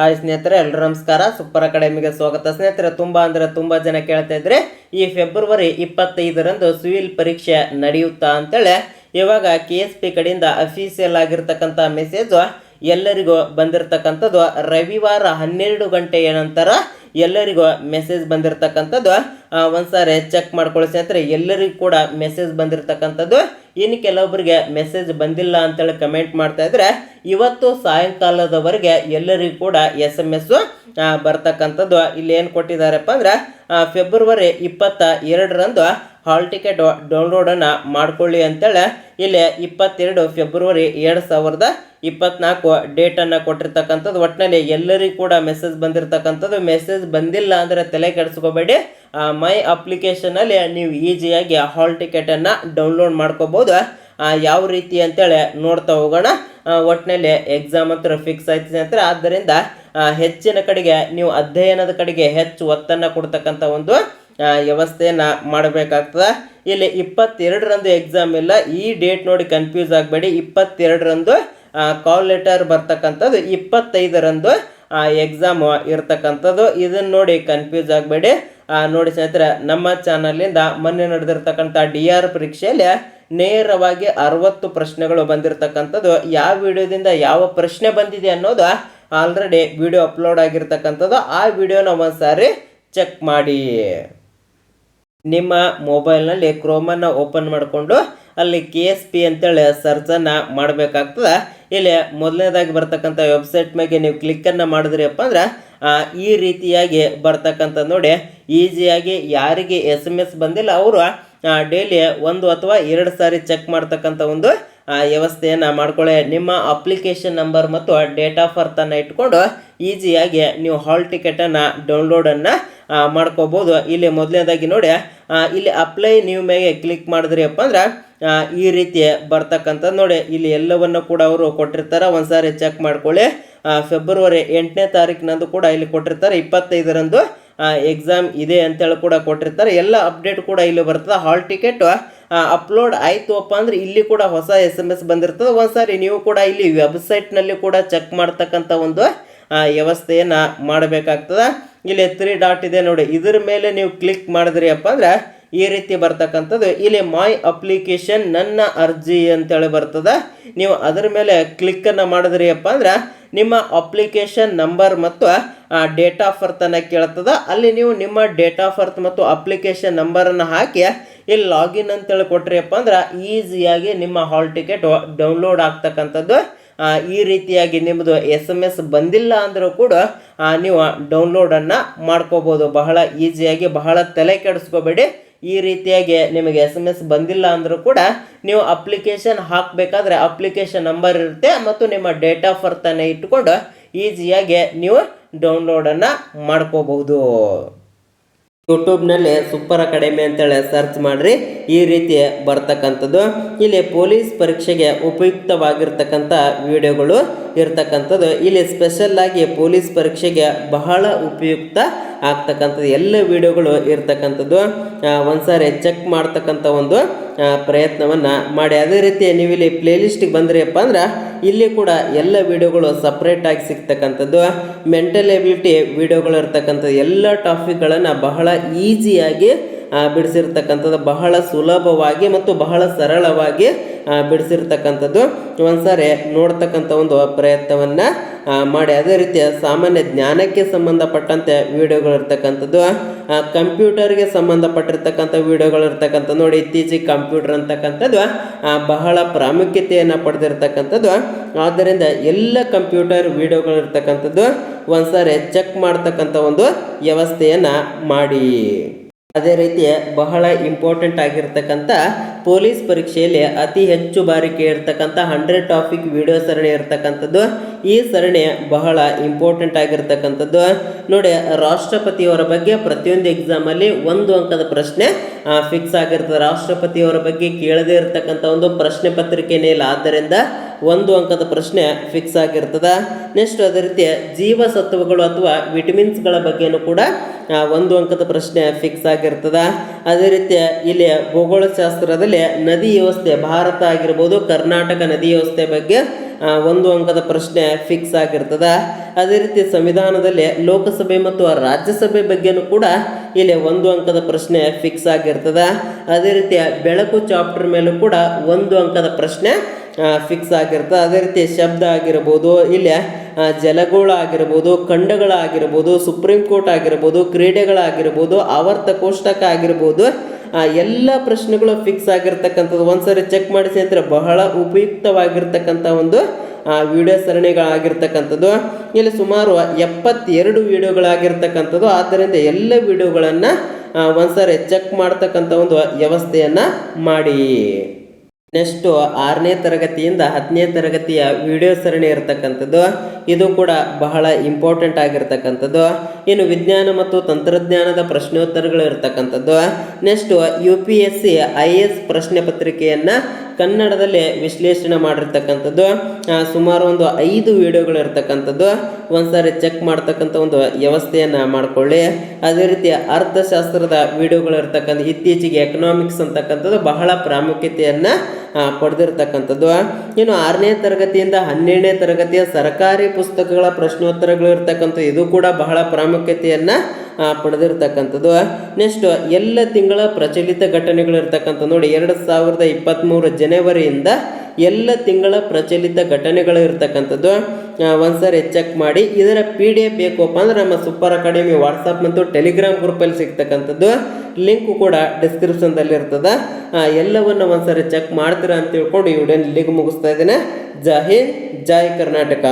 Hi ಸ್ನೇಹಿತರೆ ಎಲ್ಲರೂ ನಮಸ್ಕಾರ. ಸೂಪರ್ ಅಕಾಡೆಮಿಗೆ ಸ್ವಾಗತ. ಸ್ನೇಹಿತರೆ, ತುಂಬ ಅಂದರೆ ತುಂಬ ಜನ ಕೇಳ್ತಾ ಇದ್ರೆ, ಈ ಫೆಬ್ರವರಿ ಇಪ್ಪತ್ತೈದರಂದು ಸಿವಿಲ್ ಪರೀಕ್ಷೆ ನಡೆಯುತ್ತಾ ಅಂತೇಳಿ, ಇವಾಗ ಕೆ ಎಸ್ ಪಿ ಕಡೆಯಿಂದ ಅಫೀಸಿಯಲ್ ಆಗಿರ್ತಕ್ಕಂಥ ಮೆಸೇಜು ಎಲ್ಲರಿಗೂ ಬಂದಿರತಕ್ಕಂಥದ್ದು, ರವಿವಾರ ಹನ್ನೆರಡು ಗಂಟೆಯ ನಂತರ ಎಲ್ಲರಿಗೂ ಮೆಸೇಜ್ ಬಂದಿರತಕ್ಕಂಥದ್ದು ಒಂದ್ಸಾರಿ ಚೆಕ್ ಮಾಡ್ಕೊಳ್ಳಿ ಸ್ನೇಹಿತರೆ, ಎಲ್ಲರಿಗೂ ಕೂಡ ಮೆಸೇಜ್ ಬಂದಿರತಕ್ಕಂಥದ್ದು. ಇನ್ನು ಕೆಲವೊಬ್ಬರಿಗೆ ಮೆಸೇಜ್ ಬಂದಿಲ್ಲ ಅಂತೇಳಿ ಕಮೆಂಟ್ ಮಾಡ್ತಾ ಇದ್ರೆ, ಇವತ್ತು ಸಾಯಂಕಾಲದವರೆಗೆ ಎಲ್ಲರಿಗೂ ಕೂಡ ಎಸ್ ಎಂ ಎಸ್ ಬರ್ತಕ್ಕಂಥದ್ದು. ಇಲ್ಲಿ ಏನು ಕೊಟ್ಟಿದ್ದಾರಪ್ಪ ಅಂದ್ರೆ ಫೆಬ್ರವರಿ ಇಪ್ಪತ್ತ ಎರಡರಂದು ಹಾಲ್ ಟಿಕೆಟ್ ಡೌನ್ಲೋಡನ್ನು ಮಾಡ್ಕೊಳ್ಳಿ ಅಂತೇಳಿ ಇಲ್ಲಿ ಇಪ್ಪತ್ತೆರಡು ಫೆಬ್ರವರಿ ಎರಡು ಸಾವಿರದ ಇಪ್ಪತ್ನಾಲ್ಕು ಡೇಟನ್ನು ಕೊಟ್ಟಿರ್ತಕ್ಕಂಥದ್ದು. ಒಟ್ಟಿನಲ್ಲಿ ಎಲ್ಲರಿಗೂ ಕೂಡ ಮೆಸೇಜ್ ಬಂದಿರತಕ್ಕಂಥದ್ದು. ಮೆಸೇಜ್ ಬಂದಿಲ್ಲ ಅಂದರೆ ತಲೆ ಕೆಡಿಸ್ಕೋಬೇಡಿ. ಮೈ ಅಪ್ಲಿಕೇಶನಲ್ಲಿ ನೀವು ಈಸಿಯಾಗಿ ಹಾಲ್ ಟಿಕೆಟನ್ನು ಡೌನ್ಲೋಡ್ ಮಾಡ್ಕೋಬೋದು. ಯಾವ ರೀತಿ ಅಂತೇಳಿ ನೋಡ್ತಾ ಹೋಗೋಣ. ಒಟ್ಟಿನಲ್ಲಿ ಎಕ್ಸಾಮ್ ಹತ್ರ ಫಿಕ್ಸ್ ಆಯ್ತು ಅಂತ ಆದ್ದರಿಂದ ಹೆಚ್ಚಿನ ಕಡೆಗೆ ನೀವು ಅಧ್ಯಯನದ ಕಡೆಗೆ ಹೆಚ್ಚು ಒತ್ತನ್ನು ಕೊಡ್ತಕ್ಕಂಥ ಒಂದು ಆ, ವ್ಯವಸ್ಥೆಯನ್ನ ಮಾಡಬೇಕಾಗ್ತದೆ. ಇಲ್ಲಿ ಇಪ್ಪತ್ತೆರಡರಂದು ಎಕ್ಸಾಮ್ ಇಲ್ಲ ಈ ಡೇಟ್ ನೋಡಿ ಕನ್ಫ್ಯೂಸ್ ಆಗಬೇಡಿ. ಇಪ್ಪತ್ತೆರಡರಂದು ಕಾಲ್ ಲೆಟರ್ ಬರ್ತಕ್ಕಂಥದ್ದು ಇಪ್ಪತ್ತೈದರಂದು ಎಕ್ಸಾಮ್ ಇರ್ತಕ್ಕಂಥದ್ದು. ಇದನ್ನು ನೋಡಿ ಕನ್ಫ್ಯೂಸ್ ಆಗಬೇಡಿ. ನೋಡಿ ಸ್ನೇಹಿತರೆ ನಮ್ಮ ಚಾನಲಿಂದ ಮೊನ್ನೆ ನಡೆದಿರ್ತಕ್ಕಂಥ ಡಿ ಆರ್ ಪರೀಕ್ಷೆಯಲ್ಲಿ ನೇರವಾಗಿ ಅರವತ್ತು ಪ್ರಶ್ನೆಗಳು ಬಂದಿರತಕ್ಕಂಥದ್ದು. ಯಾವ ವಿಡಿಯೋದಿಂದ ಯಾವ ಪ್ರಶ್ನೆ ಬಂದಿದೆ ಅನ್ನೋದು ಆಲ್ರೆಡಿ ವಿಡಿಯೋ ಅಪ್ಲೋಡ್ ಆಗಿರ್ತಕ್ಕಂಥದ್ದು. ಆ ವಿಡಿಯೋನ ಒಂದ್ಸಾರಿ ಚೆಕ್ ಮಾಡಿ. ನಿಮ್ಮ ಮೊಬೈಲ್ನಲ್ಲಿ ಕ್ರೋಮನ್ನು ಓಪನ್ ಮಾಡಿಕೊಂಡು ಅಲ್ಲಿ ಕೆ ಎಸ್ ಪಿ ಅಂತೇಳಿ ಸರ್ಚನ್ನು ಮಾಡಬೇಕಾಗ್ತದೆ. ಇಲ್ಲಿ ಮೊದಲನೇದಾಗಿ ಬರ್ತಕ್ಕಂಥ ವೆಬ್ಸೈಟ್ ಮೇಲೆ ನೀವು ಕ್ಲಿಕ್ಕನ್ನು ಮಾಡಿದ್ರಿಯಪ್ಪ ಅಂದ್ರೆ ಈ ರೀತಿಯಾಗಿ ಬರ್ತಕ್ಕಂಥ ನೋಡಿ. ಈಸಿಯಾಗಿ ಯಾರಿಗೆ ಎಸ್ ಎಂ ಎಸ್ ಬಂದಿಲ್ಲ, ಅವರು ಡೈಲಿ ಒಂದು ಅಥವಾ ಎರಡು ಸಾರಿ ಚೆಕ್ ಮಾಡ್ತಕ್ಕಂಥ ಒಂದು ವ್ಯವಸ್ಥೆಯನ್ನು ಮಾಡ್ಕೊಳ್ಳಿ. ನಿಮ್ಮ ಅಪ್ಲಿಕೇಶನ್ ನಂಬರ್ ಮತ್ತು ಡೇಟ್ ಆಫ್ ಬರ್ತನ್ನು ಇಟ್ಕೊಂಡು ಈಸಿಯಾಗಿ ನೀವು ಹಾಲ್ ಟಿಕೆಟನ್ನು ಡೌನ್ಲೋಡನ್ನು ಮಾಡ್ಕೋಬೋದು. ಇಲ್ಲಿ ಮೊದಲನೇದಾಗಿ ನೋಡಿ ಇಲ್ಲಿ ಅಪ್ಲೈ ನೀವು ಮೇಲೆ ಕ್ಲಿಕ್ ಮಾಡಿದ್ರಿಯಪ್ಪ ಅಂದ್ರೆ ಈ ರೀತಿ ಬರ್ತಕ್ಕಂಥದ್ದು ನೋಡಿ. ಇಲ್ಲಿ ಎಲ್ಲವನ್ನು ಕೂಡ ಅವರು ಕೊಟ್ಟಿರ್ತಾರೆ. ಒಂದ್ಸಾರಿ ಚೆಕ್ ಮಾಡ್ಕೊಳ್ಳಿ. ಫೆಬ್ರವರಿ ಎಂಟನೇ ತಾರೀಕಿನಂದು ಕೂಡ ಇಲ್ಲಿ ಕೊಟ್ಟಿರ್ತಾರೆ. ಇಪ್ಪತ್ತೈದರಂದು ಎಕ್ಸಾಮ್ ಇದೆ ಅಂತೇಳಿ ಕೂಡ ಕೊಟ್ಟಿರ್ತಾರೆ. ಎಲ್ಲ ಅಪ್ಡೇಟ್ ಕೂಡ ಇಲ್ಲಿ ಬರ್ತದೆ. ಹಾಲ್ ಟಿಕೆಟ್ ಅಪ್ಲೋಡ್ ಆಯಿತು ಅಪ್ಪ ಅಂದ್ರೆ ಇಲ್ಲಿ ಕೂಡ ಹೊಸ ಎಸ್ ಎಂ ಎಸ್ ಬಂದಿರ್ತದೆ. ಒಂದ್ಸಾರಿ ನೀವು ಕೂಡ ಇಲ್ಲಿ ವೆಬ್ಸೈಟ್ನಲ್ಲಿ ಕೂಡ ಚೆಕ್ ಮಾಡ್ತಕ್ಕಂಥ ಒಂದು ವ್ಯವಸ್ಥೆಯನ್ನು ವ್ಯವಸ್ಥೆಯನ್ನ ಮಾಡಬೇಕಾಗ್ತದೆ. ಇಲ್ಲಿ ತ್ರೀ ಡಾಟ್ ಇದೆ ನೋಡಿ. ಇದ್ರ ಮೇಲೆ ನೀವು ಕ್ಲಿಕ್ ಮಾಡಿದ್ರಿ ಅಪ್ಪ ಅಂದ್ರೆ ಈ ರೀತಿ ಬರ್ತಕ್ಕಂಥದ್ದು. ಇಲ್ಲಿ ಮೈ ಅಪ್ಲಿಕೇಶನ್ ನನ್ನ ಅರ್ಜಿ ಅಂತೇಳಿ ಬರ್ತದೆ. ನೀವು ಅದರ ಮೇಲೆ ಕ್ಲಿಕ್ಕನ್ನು ಮಾಡಿದ್ರಿ ಅಪ್ಪ ಅಂದ್ರೆ ನಿಮ್ಮ ಅಪ್ಲಿಕೇಶನ್ ನಂಬರ್ ಮತ್ತು ಡೇಟ್ ಆಫ್ ಬರ್ತನ್ನು ಕೇಳ್ತದ. ಅಲ್ಲಿ ನೀವು ನಿಮ್ಮ ಡೇಟ್ ಆಫ್ ಬರ್ತ್ ಮತ್ತು ಅಪ್ಲಿಕೇಶನ್ ನಂಬರನ್ನು ಹಾಕಿ, ಇಲ್ಲಿ ಲಾಗಿನ್ ಅಂತೇಳಿ ಕೊಟ್ರಿಯಪ್ಪ ಅಂದ್ರೆ ಈಸಿಯಾಗಿ ನಿಮ್ಮ ಹಾಲ್ ಟಿಕೆಟ್ ಡೌನ್ಲೋಡ್ ಆಗ್ತಕ್ಕಂಥದ್ದು. ಈ ರೀತಿಯಾಗಿ ನಿಮ್ಮದು ಎಸ್ ಎಂ ಎಸ್ ಬಂದಿಲ್ಲ ಅಂದರೂ ಕೂಡ ನೀವು ಡೌನ್ಲೋಡನ್ನು ಮಾಡ್ಕೋಬೋದು. ಬಹಳ ಈಸಿಯಾಗಿ ಬಹಳ ತಲೆ ಕೆಡಿಸ್ಕೋಬೇಡಿ. ಈ ರೀತಿಯಾಗಿ ನಿಮಗೆ ಎಸ್ ಎಂ ಎಸ್ ಬಂದಿಲ್ಲ ಅಂದರೂ ಕೂಡ ನೀವು ಅಪ್ಲಿಕೇಶನ್ ಹಾಕಬೇಕಾದ್ರೆ ಅಪ್ಲಿಕೇಶನ್ ನಂಬರ್ ಇರುತ್ತೆ ಮತ್ತು ನಿಮ್ಮ ಡೇಟ್ ಆಫ್ ಬರ್ತನ್ನು ಇಟ್ಕೊಂಡು ಈಸಿಯಾಗಿ ನೀವು ಡೌನ್ಲೋಡನ್ನು ಮಾಡ್ಕೋಬಹುದು. ಯೂಟ್ಯೂಬ್ನಲ್ಲಿ ಸೂಪರ್ ಅಕಾಡೆಮಿ ಅಂತೇಳಿ ಸರ್ಚ್ ಮಾಡಿರಿ, ಈ ರೀತಿ ಬರ್ತಕ್ಕಂಥದ್ದು. ಇಲ್ಲಿ ಪೊಲೀಸ್ ಪರೀಕ್ಷೆಗೆ ಉಪಯುಕ್ತವಾಗಿರ್ತಕ್ಕಂಥ ವಿಡಿಯೋಗಳು ಇರ್ತಕ್ಕಂಥದ್ದು. ಇಲ್ಲಿ ಸ್ಪೆಷಲ್ ಆಗಿ ಪೊಲೀಸ್ ಪರೀಕ್ಷೆಗೆ ಬಹಳ ಉಪಯುಕ್ತ ಆಗ್ತಕ್ಕಂಥದ್ದು. ಎಲ್ಲ ವಿಡಿಯೋಗಳು ಇರ್ತಕ್ಕಂಥದ್ದು. ಒಂದು ಒಂದ್ಸಾರಿ ಚೆಕ್ ಮಾಡ್ತಕ್ಕಂಥ ಒಂದು ಪ್ರಯತ್ನವನ್ನು ಮಾಡಿ. ಅದೇ ರೀತಿ ನೀವು ಇಲ್ಲಿ ಪ್ಲೇಲಿಸ್ಟಿಗೆ ಬಂದ್ರಿಯಪ್ಪ ಅಂದ್ರೆ ಇಲ್ಲಿ ಕೂಡ ಎಲ್ಲ ವಿಡಿಯೋಗಳು ಸಪ್ರೇಟಾಗಿ ಸಿಗ್ತಕ್ಕಂಥದ್ದು. ಮೆಂಟಲ್ ಎಬಿಲಿಟಿ ವಿಡಿಯೋಗಳು ಇರ್ತಕ್ಕಂಥದ್ದು ಎಲ್ಲ ಟಾಪಿಕ್ಗಳನ್ನು ಬಹಳ ಈಸಿಯಾಗಿ ಬಿಡಿಸಿರ್ತಕ್ಕಂಥದ್ದು ಬಹಳ ಸುಲಭವಾಗಿ ಮತ್ತು ಬಹಳ ಸರಳವಾಗಿ ಬಿಡಿಸಿರ್ತಕ್ಕಂಥದ್ದು. ಒಂದ್ಸಾರಿ ನೋಡ್ತಕ್ಕಂಥ ಒಂದು ಪ್ರಯತ್ನವನ್ನು ಮಾಡಿ. ಅದೇ ರೀತಿಯ ಸಾಮಾನ್ಯ ಜ್ಞಾನಕ್ಕೆ ಸಂಬಂಧಪಟ್ಟಂತೆ ವಿಡಿಯೋಗಳು ಇರ್ತಕ್ಕಂಥದ್ದು ಆ, ಕಂಪ್ಯೂಟರ್ಗೆ ಸಂಬಂಧಪಟ್ಟಿರ್ತಕ್ಕಂಥ ವಿಡಿಯೋಗಳು ಇರ್ತಕ್ಕಂಥ ನೋಡಿ ಇತ್ತೀಚೆಗೆ ಕಂಪ್ಯೂಟರ್ ಅಂತಕ್ಕಂಥದ್ದು ಬಹಳ ಪ್ರಾಮುಖ್ಯತೆಯನ್ನು ಪಡೆದಿರ್ತಕ್ಕಂಥದ್ದು. ಆದ್ದರಿಂದ ಎಲ್ಲ ಕಂಪ್ಯೂಟರ್ ವಿಡಿಯೋಗಳು ಇರ್ತಕ್ಕಂಥದ್ದು ಒಂದ್ಸಾರಿ ಚೆಕ್ ಮಾಡ್ತಕ್ಕಂಥ ಒಂದು ವ್ಯವಸ್ಥೆಯನ್ನು ಮಾಡಿ. ಅದೇ ರೀತಿ ಬಹಳ ಇಂಪಾರ್ಟೆಂಟ್ ಆಗಿರ್ತಕ್ಕಂಥ ಪೊಲೀಸ್ ಪರೀಕ್ಷೆಯಲ್ಲಿ ಅತಿ ಹೆಚ್ಚು ಬಾರಿ ಕೇಳಿರ್ತಕ್ಕಂಥ ಹಂಡ್ರೆಡ್ ಟಾಪಿಕ್ ವಿಡಿಯೋ ಸರಣಿ ಇರ್ತಕ್ಕಂಥದ್ದು. ಈ ಸರಣಿ ಬಹಳ ಇಂಪಾರ್ಟೆಂಟ್ ಆಗಿರ್ತಕ್ಕಂಥದ್ದು. ನೋಡಿ, ರಾಷ್ಟ್ರಪತಿಯವರ ಬಗ್ಗೆ ಪ್ರತಿಯೊಂದು ಎಕ್ಸಾಮಲ್ಲಿ ಒಂದು ಅಂಕದ ಪ್ರಶ್ನೆ ಫಿಕ್ಸ್ ಆಗಿರ್ತದೆ. ರಾಷ್ಟ್ರಪತಿಯವರ ಬಗ್ಗೆ ಕೇಳದೇ ಇರತಕ್ಕಂಥ ಒಂದು ಪ್ರಶ್ನೆ ಪತ್ರಿಕೆನೇ ಇಲ್ಲ. ಆದ್ದರಿಂದ ಒಂದು ಅಂಕದ ಪ್ರಶ್ನೆ ಫಿಕ್ಸ್ ಆಗಿರ್ತದೆ. ನೆಕ್ಸ್ಟ್ ಅದೇ ರೀತಿ ಜೀವಸತ್ವಗಳು ಅಥವಾ ವಿಟಮಿನ್ಸ್ಗಳ ಬಗ್ಗೆನೂ ಕೂಡ ಒಂದು ಅಂಕದ ಪ್ರಶ್ನೆ ಫಿಕ್ಸ್ ಆಗಿರ್ತದೆ. ಅದೇ ರೀತಿ ಇಲ್ಲಿ ಭೂಗೋಳಶಾಸ್ತ್ರದಲ್ಲಿ ನದಿ ವ್ಯವಸ್ಥೆ, ಭಾರತ ಆಗಿರ್ಬೋದು, ಕರ್ನಾಟಕ ನದಿ ವ್ಯವಸ್ಥೆ ಬಗ್ಗೆ ಒಂದು ಅಂಕದ ಪ್ರಶ್ನೆ ಫಿಕ್ಸ್ ಆಗಿರ್ತದೆ. ಅದೇ ರೀತಿ ಸಂವಿಧಾನದಲ್ಲಿ ಲೋಕಸಭೆ ಮತ್ತು ರಾಜ್ಯಸಭೆ ಬಗ್ಗೆನೂ ಕೂಡ ಇಲ್ಲಿ ಒಂದು ಅಂಕದ ಪ್ರಶ್ನೆ ಫಿಕ್ಸ್ ಆಗಿರ್ತದೆ. ಅದೇ ರೀತಿ ಬೆಳಕು ಚಾಪ್ಟರ್ ಮೇಲೂ ಕೂಡ ಒಂದು ಅಂಕದ ಪ್ರಶ್ನೆ ಫಿಕ್ಸ್ ಆಗಿರ್ತದೆ ಅದೇ ರೀತಿ ಶಬ್ದ ಆಗಿರ್ಬೋದು, ಇಲ್ಲಿ ಜಲಗೋಳ ಆಗಿರ್ಬೋದು ಖಂಡಗಳಾಗಿರ್ಬೋದು, ಸುಪ್ರೀಂ ಕೋರ್ಟ್ ಆಗಿರ್ಬೋದು, ಕ್ರೀಡೆಗಳಾಗಿರ್ಬೋದು ಆವರ್ತ ಕೋಷ್ಟಕ ಆಗಿರ್ಬೋದು ಎಲ್ಲ ಪ್ರಶ್ನೆಗಳು ಫಿಕ್ಸ್ ಆಗಿರ್ತಕ್ಕಂಥದ್ದು. ಒಂದ್ಸರಿ ಚೆಕ್ ಮಾಡಿಸಿ ಅಂದರೆ ಬಹಳ ಉಪಯುಕ್ತವಾಗಿರ್ತಕ್ಕಂಥ ಒಂದು ವಿಡಿಯೋ ಸರಣಿಗಳಾಗಿರ್ತಕ್ಕಂಥದ್ದು. ಇಲ್ಲಿ ಸುಮಾರು ಎಪ್ಪತ್ತೆರಡು ವಿಡಿಯೋಗಳಾಗಿರ್ತಕ್ಕಂಥದ್ದು ಆದ್ದರಿಂದ ಎಲ್ಲ ವಿಡಿಯೋಗಳನ್ನು ಒಂದ್ಸರಿ ಚೆಕ್ ಮಾಡ್ತಕ್ಕಂಥ ಒಂದು ವ್ಯವಸ್ಥೆಯನ್ನು ಮಾಡಿ. ನೆಕ್ಸ್ಟು ಆರನೇ ತರಗತಿಯಿಂದ ಹತ್ತನೇ ತರಗತಿಯ ವಿಡಿಯೋ ಸರಣಿ ಇರತಕ್ಕಂಥದ್ದು. ಇದು ಕೂಡ ಬಹಳ ಇಂಪಾರ್ಟೆಂಟ್ ಆಗಿರ್ತಕ್ಕಂಥದ್ದು. ಇನ್ನು ವಿಜ್ಞಾನ ಮತ್ತು ತಂತ್ರಜ್ಞಾನದ ಪ್ರಶ್ನೋತ್ತರಗಳು ಇರತಕ್ಕಂಥದ್ದು. Next U P S C I S ಪ್ರಶ್ನೆ ಪತ್ರಿಕೆಯನ್ನು ಕನ್ನಡದಲ್ಲಿ ವಿಶ್ಲೇಷಣೆ ಮಾಡಿರ್ತಕ್ಕಂಥದ್ದು. ಸುಮಾರು ಒಂದು ಐದು ವಿಡಿಯೋಗಳು ಇರ್ತಕ್ಕಂಥದ್ದು. ಒಂದ್ಸಾರಿ ಚೆಕ್ ಮಾಡ್ತಕ್ಕಂಥ ಒಂದು ವ್ಯವಸ್ಥೆಯನ್ನು ಮಾಡಿಕೊಳ್ಳಿ. ಅದೇ ರೀತಿ ಅರ್ಥಶಾಸ್ತ್ರದ ವಿಡಿಯೋಗಳು ಇರ್ತಕ್ಕಂಥ, ಇತ್ತೀಚೆಗೆ ಎಕನಾಮಿಕ್ಸ್ ಅಂತಕ್ಕಂಥದ್ದು ಬಹಳ ಪ್ರಾಮುಖ್ಯತೆಯನ್ನು ಪಡೆದಿರ್ತಕ್ಕಂಥದ್ದು. ಇನ್ನು ಆರನೇ ತರಗತಿಯಿಂದ ಹನ್ನೆರಡನೇ ತರಗತಿಯ ಸರ್ಕಾರಿ ಪುಸ್ತಕಗಳ ಪ್ರಶ್ನೋತ್ತರಗಳು ಇರ್ತಕ್ಕಂಥ ಇದು ಕೂಡ ಬಹಳ ಪ್ರಾಮುಖ್ಯತೆಯನ್ನು ಪಡೆದಿರ್ತಕ್ಕಂಥದ್ದು. ನೆಕ್ಸ್ಟ್ ಎಲ್ಲ ತಿಂಗಳ ಪ್ರಚಲಿತ ಘಟನೆಗಳು ಇರ್ತಕ್ಕಂಥ ನೋಡಿ, ಎರಡು ಸಾವಿರದ ಇಪ್ಪತ್ತ್ಮೂರು ಜನವರಿಯಿಂದ ಎಲ್ಲ ತಿಂಗಳ ಪ್ರಚಲಿತ ಘಟನೆಗಳು ಇರ್ತಕ್ಕಂಥದ್ದು ಒಂದು ಒಂದ್ಸರಿ ಚೆಕ್ ಮಾಡಿ. ಇದರ ಪಿ ಡಿ ಎಫ್ ಬೇಕಪ್ಪ ಅಂದ್ರೆ ನಮ್ಮ ಸೂಪರ್ ಅಕಾಡೆಮಿ ವಾಟ್ಸಪ್ ಮತ್ತು ಟೆಲಿಗ್ರಾಮ್ ಗ್ರೂಪಲ್ಲಿ ಸಿಗ್ತಕ್ಕಂಥದ್ದು. ಲಿಂಕು ಕೂಡ ಡಿಸ್ಕ್ರಿಪ್ಷನ್ದಲ್ಲಿ ಇರ್ತದೆ. ಎಲ್ಲವನ್ನು ಒಂದ್ಸರಿ ಚೆಕ್ ಮಾಡ್ತೀರಾ ಅಂತ ತಿಳ್ಕೊಂಡು ಇವಡೇನು ಇಲ್ಲಿಗೆ ಮುಗಿಸ್ತಾ ಇದ್ದೇನೆ. ಜೈ ಹಿಂದ್ ಕರ್ನಾಟಕ.